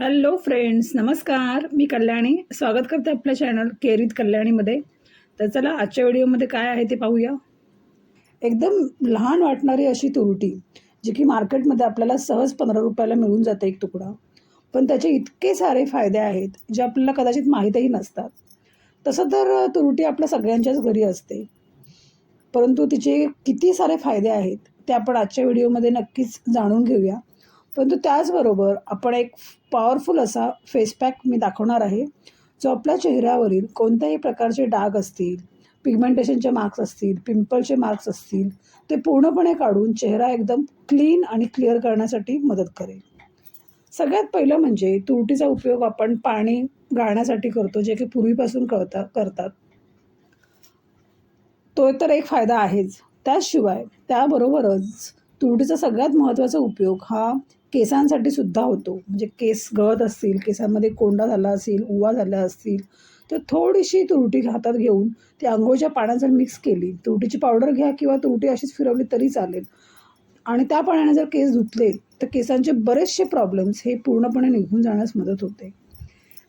Hello friends नमस्कार. मी कल्याणी. स्वागत करते आपल्या चॅनल केरीत कल्याणीमध्ये. तर चला आजच्या व्हिडिओमध्ये काय आहे ते पाहूया. एकदम लहान वाटणारी अशी तुरटी जी की मार्केटमध्ये आपल्याला सहज पंधरा रुपयाला मिळून जाते एक तुकडा. पण त्याचे इतके सारे फायदे आहेत जे आपल्याला कदाचित माहीतही नसतात. तसं तर तुरटी आपल्या सगळ्यांच्याच घरी असते. परंतु तिचे किती सारे फायदे आहेत ते आपण आजच्या व्हिडिओमध्ये नक्कीच जाणून घेऊया. परंतु त्याचबरोबर आपण एक पॉवरफुल असा फेस पॅक मी दाखवणार आहे जो आपल्या चेहऱ्यावरील कोणत्याही प्रकारचे डाग असतील पिगमेंटेशनचे मार्क्स असतील पिंपलचे मार्क्स असतील ते पूर्णपणे काढून चेहरा एकदम क्लीन आणि क्लिअर करण्यासाठी मदत करेल. सगळ्यात पहिलं म्हणजे तुरटीचा उपयोग आपण पाणी गाळण्यासाठी करतो जे की पूर्वीपासून करता करतात. तो तर एक फायदा आहेच. त्याशिवाय त्याबरोबरच तुरटीचा सगळ्यात महत्त्वाचा उपयोग हा केसांसाठी सुद्धा होतो. म्हणजे केस गळत असतील केसांमध्ये कोंडा झाला असेल उवा झाला असतील तर थोडीशी तुरटी हातात घेऊन ती आंघोळच्या पाण्यात जर मिक्स केली तुरटीची पावडर घ्या किंवा तुरटी अशीच फिरवली तरी चालेल. आणि त्या पाण्याने जर केस धुतले तर केसांचे बरेचसे प्रॉब्लेम्स हे पूर्णपणे निघून जाण्यास मदत होते.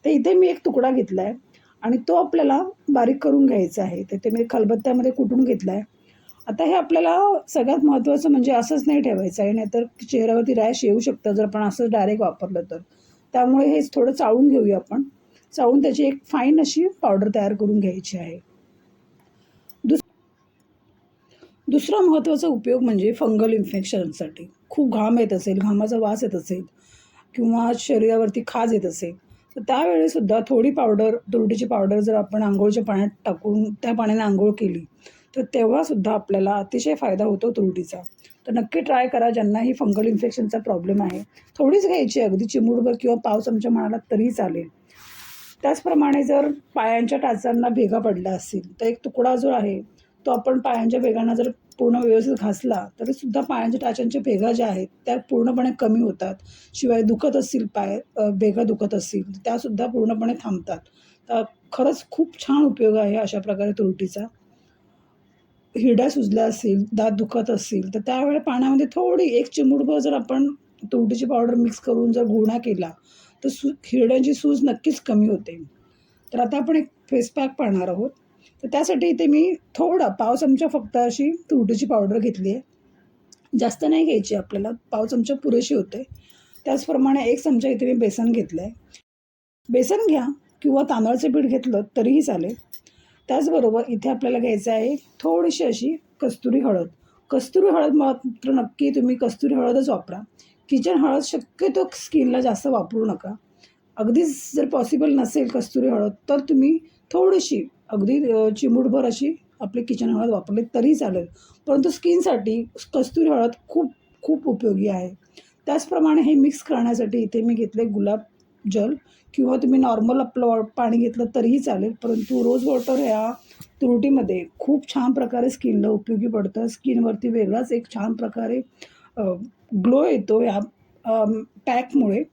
तर इथे मी एक तुकडा घेतला आहे आणि तो आपल्याला बारीक करून घ्यायचा आहे. तर ते मी खलबत्त्यामध्ये कुटून घेतला आहे आता हे आपल्याला सगळ्यात महत्त्वाचं म्हणजे असंच नाही ठेवायचं आहे नाहीतर चेहऱ्यावरती रॅश येऊ शकतं जर आपण असंच डायरेक्ट वापरलं तर. त्यामुळे हे थोडं चाळून घेऊया आपण. चाळून त्याची एक फाईन अशी पावडर तयार करून घ्यायची आहे. दुस दुसरा महत्त्वाचा उपयोग म्हणजे फंगल इन्फेक्शनसाठी खूप घाम येत असेल घामाचा वास येत असेल किंवा शरीरावरती खाज येत असेल तर त्यावेळेसुद्धा थोडी पावडर तुरटीची पावडर जर आपण आंघोळच्या पाण्यात टाकून त्या पाण्याने आंघोळ केली तर तेव्हासुद्धा आपल्याला अतिशय फायदा होतो तुरटीचा. तर नक्की ट्राय करा ज्यांनाही फंगल इन्फेक्शनचा प्रॉब्लेम आहे. थोडीच घ्यायची अगदी चिमूडभर किंवा पाव चमचा म्हणाला तरी चालेल. त्याचप्रमाणे जर पायांच्या टाचांना भेगा पडल्या असतील तर एक तुकडा जो आहे तो आपण पायांच्या भेगांना जर पूर्ण व्यवस्थित घासला तरीसुद्धा पायांच्या टाचांच्या भेगा ज्या आहेत त्या पूर्णपणे कमी होतात. शिवाय दुखत असतील पाय भेगा दुखत असतील त्यासुद्धा पूर्णपणे थांबतात. तर खरंच खूप छान उपयोग आहे अशा प्रकारे तुरटीचा. हिरड्या सुजल्या असतील दात दुखत असतील तर त्यावेळेला पाण्यामध्ये थोडी एक चिमूटभर जर आपण तुरटीची पावडर मिक्स करून जर गुळणा केला तर सु हिरड्यांची सूज नक्कीच कमी होते. तर आता आपण एक फेस पॅक पाहणार आहोत. तर त्यासाठी इथे मी थोडा पाव चमचा फक्त अशी तुरटीची पावडर घेतली आहे. जास्त नाही घ्यायची आपल्याला पाव चमचा पुरेशी होते. त्याचप्रमाणे एक चमचा इथे मी बेसन घेतलं आहे बेसन घ्या किंवा तांदळाचं पीठ घेतलं तरीही चालेल. त्याचबरोबर इथे आपल्याला घ्यायचं आहे थोडीशी अशी कस्तुरी हळद. कस्तुरी हळद मात्र नक्की तुम्ही कस्तुरी हळदच वापरा. किचन हळद शक्यतो स्किनला जास्त वापरू नका. अगदीच जर पॉसिबल नसेल कस्तुरी हळद तर तुम्ही थोडीशी अगदी चिमूटभर अशी आपली किचन हळद वापरली तरी चालेल. परंतु स्किनसाठी कस्तुरी हळद खूप खूप उपयोगी आहे. त्याचप्रमाणे हे मिक्स करण्यासाठी इथे मी घेतले गुलाब जल किंवा तुम्ही नॉर्मल आपलं पाणी घेतलं तरीही चालेल परंतु रोज वॉटर ह्या तुरटीमध्ये खूप छान प्रकारे स्किनला उपयोगी पडतं. स्किनवरती वेगळाच एक छान प्रकारे ग्लो येतो या पॅकमुळे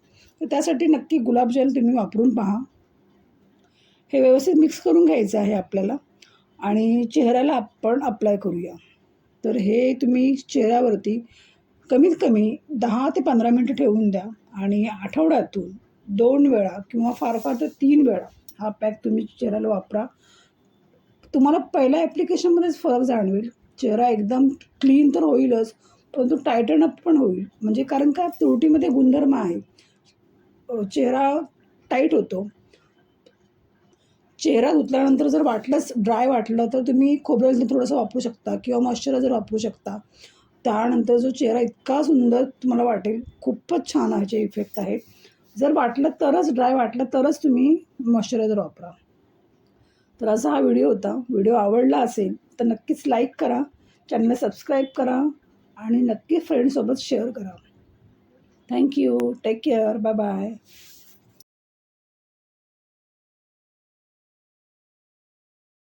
तर त्यासाठी नक्की गुलाबजल तुम्ही वापरून पहा. हे व्यवस्थित मिक्स करून घ्यायचं आहे आपल्याला आणि चेहऱ्याला आपण अप्लाय करूया. तर हे तुम्ही चेहऱ्यावरती कमीत कमी दहा ते पंधरा मिनटं ठेवून द्या आणि आठवड्यातून दोन वेळा किंवा फार फार तर तीन वेळा हा पॅक तुम्ही चेहऱ्याला वापरा. तुम्हाला पहिल्या ॲप्लिकेशनमध्येच फरक जाणवेल. चेहरा एकदम क्लीन तर होईलच परंतु टायटन अप पण होईल. म्हणजे कारण का? तुरटीमध्ये गुणधर्म आहे. चेहरा टाईट होतो. चेहरा धुतल्यानंतर जर वाटलंच ड्राय वाटलं तर तुम्ही खोबरेल थोडंसं वापरू शकता किंवा मॉइश्चरायझर वापरू शकता. त्यानंतर जो चेहरा इतका सुंदर तुम्हाला वाटेल खूपच छान ह्याचे इफेक्ट आहे जर वाटलं तरच ड्राय वाटलं तरच तुम्ही मॉइश्चरायझर वापरा. तर असा हा व्हिडिओ होता. व्हिडिओ आवडला असेल तर नक्कीच लाईक करा. चॅनलला सबस्क्राईब करा आणि नक्की फ्रेंडसोबत शेअर करा. Thank you take care bye bye